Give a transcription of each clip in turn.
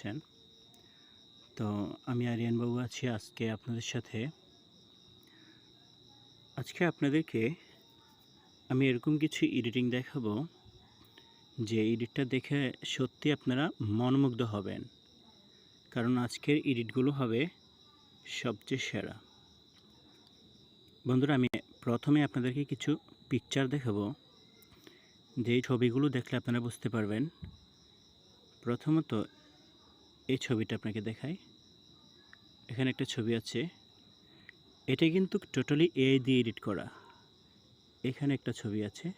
আছেন তো আমি আরিয়ান বাবু আছি আজকে আপনাদের সাথে। আজকে আপনাদেরকে আমি এরকম কিছু এডিটিং দেখাবো, যে এডিটটা দেখে সত্যি আপনারা মনমুগ্ধ হবেন। কারণ আজকের এডিটগুলো হবে সবচেয়ে সেরা। বন্ধুরা, আমি প্রথমে আপনাদেরকে কিছু পিকচার দেখাবো। যে ছবিগুলো দেখলে আপনারা বুঝতে পারবেন। প্রথমত এই ছবিটা আপনাকে দেখাই। এখানে একটা ছবি আছে। এটা কিন্তু টোটালি এআই দিয়ে এডিট করা। এখানে একটা ছবি আছে।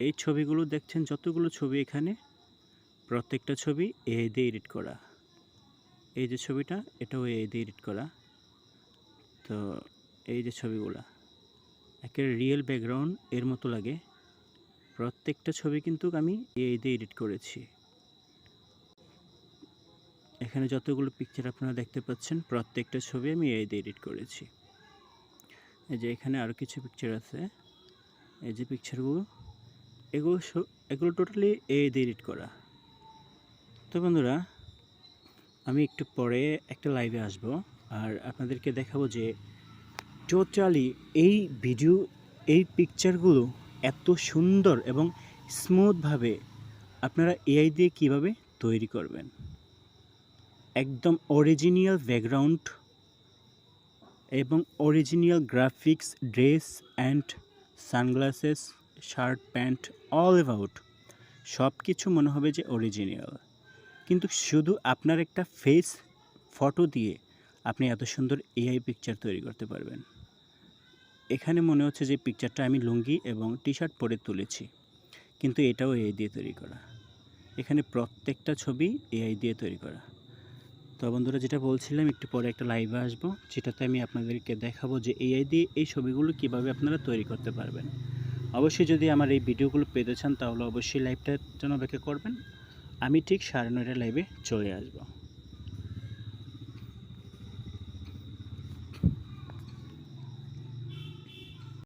এই ছবিগুলো দেখছেন যতগুলো ছবি এখানে, প্রত্যেকটা ছবি এআই দিয়ে এডিট করা। এই যে ছবিটা, এটাও এআই দিয়ে এডিট করা। তো এই যে ছবিগুলা একেবারে রিয়েল ব্যাকগ্রাউন্ড এর মতো লাগে। প্রত্যেকটা ছবি কিন্তু আমি এআই দিয়ে এডিট করেছি। এখানে যতগুলো পিকচার আপনারা দেখতে পাচ্ছেন, প্রত্যেকটা ছবি আমি এআই দিয়ে এডিট করেছি। এই যে এখানে আরও কিছু পিকচার আছে। এই যে পিকচারগুলো এগুলো এগুলো টোটালি এআই দিয়ে এডিট করা। তো বন্ধুরা, আমি একটু পরে একটা লাইভে আসব, আর আপনাদেরকে দেখাবো যে টোটালি এই ভিডিও এই পিকচারগুলো এত সুন্দর এবং স্মুথভাবে আপনারা এআই দিয়ে কীভাবে তৈরি করবেন। একদম অরিজিনাল ব্যাকগ্রাউন্ড এবং original graphics dress and sunglasses shirt pant all about সব কিছু মনে হবে যে অরিজিনাল কিন্তু শুধু আপনার একটা ফেস ফটো দিয়ে আপনি এত সুন্দর এআই পিকচার তৈরি করতে পারবেন। এখানে মনে হচ্ছে যে পিকচারটা আমি লুঙ্গি এবং টি শার্ট পরে তুলেছি। কিন্তু এটাও এআই দিয়ে তৈরি করা। এখানে প্রত্যেকটা ছবি এআই দিয়ে তৈরি করা। তো বন্ধুরা যেটা বলছিলাম, একটু পরে একটা লাইভে আসব। যেটাতে আমি আপনাদেরকে দেখাবো যে এআই দিয়ে এই ছবিগুলো কীভাবে আপনারা তৈরি করতে পারবেন। অবশ্যই যদি আমার এই ভিডিওগুলো পেতে চান, তাহলে অবশ্যই লাইভটার জন্য অপেক্ষা করবেন। আমি ঠিক সাড়ে নয়টা লাইভে চলে আসব।